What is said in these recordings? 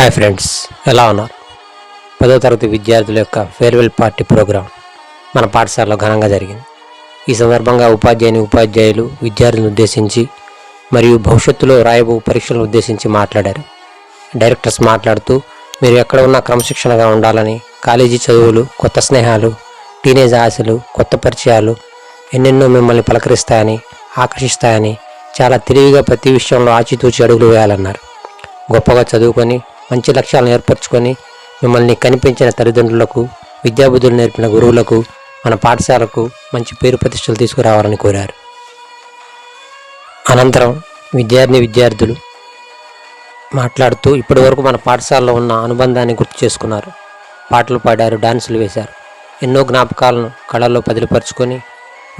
Hi friends ఎలా ఉన్నారు? పదో తరగతి విద్యార్థుల యొక్క ఫేర్వెల్ పార్టీ ప్రోగ్రాం మన పాఠశాలలో ఘనంగా జరిగింది. ఈ సందర్భంగా ఉపాధ్యాయుని ఉపాధ్యాయులు విద్యార్థులను ఉద్దేశించి మరియు భవిష్యత్తులో రాయబో పరీక్షలను ఉద్దేశించి మాట్లాడారు. డైరెక్టర్స్ మాట్లాడుతూ మీరు ఎక్కడ ఉన్నా క్రమశిక్షణగా ఉండాలని కాలేజీ చదువులు కొత్త స్నేహాలు టీనేజ్ ఆశలు కొత్త పరిచయాలు ఎన్నెన్నో మిమ్మల్ని పలకరిస్తాయని ఆకర్షిస్తాయని చాలా తెలివిగా ప్రతి విషయంలో ఆచితూచి అడుగులు వేయాలన్నారు. గొప్పగా చదువుకొని మంచి లక్ష్యాలను ఏర్పరచుకొని మిమ్మల్ని కనిపించిన తల్లిదండ్రులకు విద్యాబుద్ధులు నేర్పిన గురువులకు మన పాఠశాలకు మంచి పేరు ప్రతిష్టలు తీసుకురావాలని కోరారు. అనంతరం విద్యార్థిని విద్యార్థులు మాట్లాడుతూ ఇప్పటివరకు మన పాఠశాలలో ఉన్న అనుబంధాన్ని గుర్తు చేసుకున్నారు. పాటలు పాడారు డాన్సులు వేశారు. ఎన్నో జ్ఞాపకాలను కళల్లో పదిలిపరుచుకొని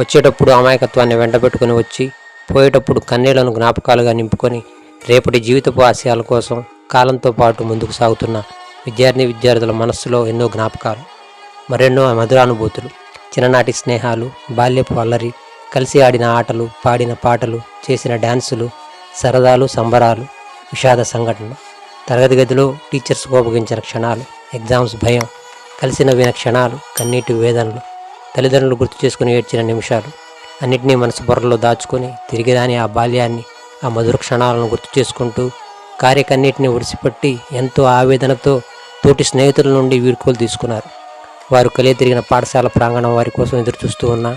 వచ్చేటప్పుడు అమాయకత్వాన్ని వెంటబెట్టుకొని వచ్చి పోయేటప్పుడు కన్నీళ్ళను జ్ఞాపకాలుగా నింపుకొని రేపటి జీవితపు ఆశయాల కోసం కాలంతో పాటు ముందుకు సాగుతున్న విద్యార్థి విద్యార్థుల మనస్సులో ఎన్నో జ్ఞాపకాలు మరెన్నో మధురానుభూతులు చిన్ననాటి స్నేహాలు బాల్యపు అల్లరి కలిసి ఆడిన ఆటలు పాడిన పాటలు చేసిన డ్యాన్సులు సరదాలు సంబరాలు విషాద సంఘటనలు. తరగతి గదిలో టీచర్స్ కోపగించిన క్షణాలు ఎగ్జామ్స్ భయం కలిసి నవ్విన క్షణాలు కన్నీటి వేదనలు తల్లిదండ్రులు గుర్తు చేసుకుని ఏడ్చిన నిమిషాలు అన్నిటినీ మనసు పొరలో దాచుకొని తిరిగిరాని ఆ బాల్యాన్ని ఆ మధుర క్షణాలను గుర్తు చేసుకుంటూ కార్యకన్నిటిని ఒడిసిపట్టి ఎంతో ఆవేదనతో తోటి స్నేహితుల నుండి వీడ్కోలు తీసుకున్నారు. వారు కలియ తిరిగిన పాఠశాల ప్రాంగణం వారి కోసం ఎదురు చూస్తూ ఉన్నా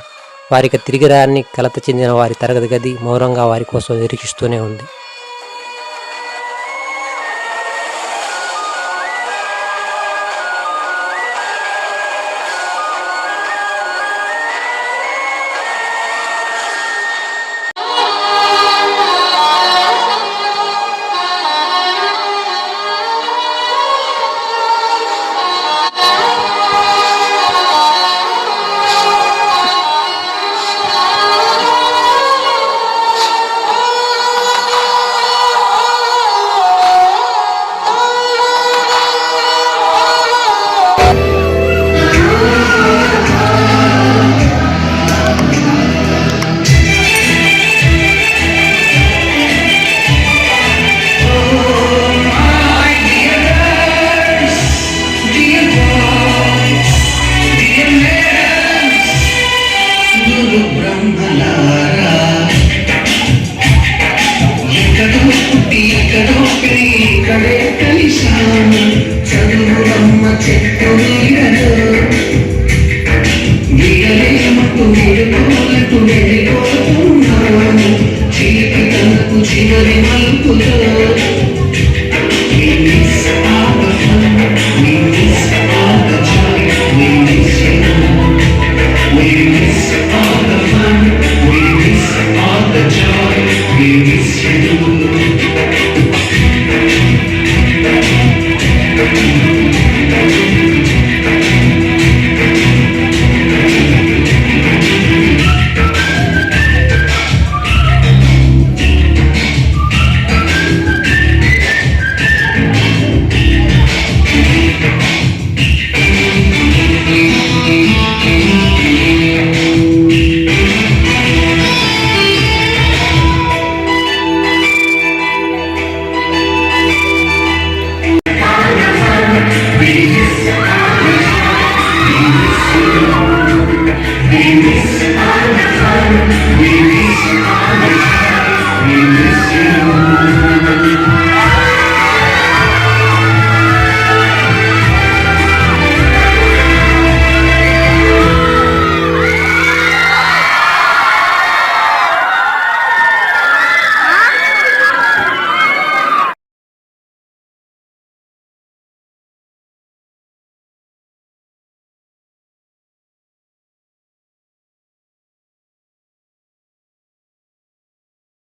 వారికి తిరిగి రాని కలత చెందిన వారి తరగతి గది మౌనంగా వారి కోసం నిరీక్షిస్తూనే ఉంది. ఇక్కడే కలిశాను చదువులమ్మ చెట్టు నీడలో గీయలేమకు విడుకోలకు వెళ్ళిపోతున్నాను చీటి తనకు చివరి మలుపులో We miss all the joy, we miss you.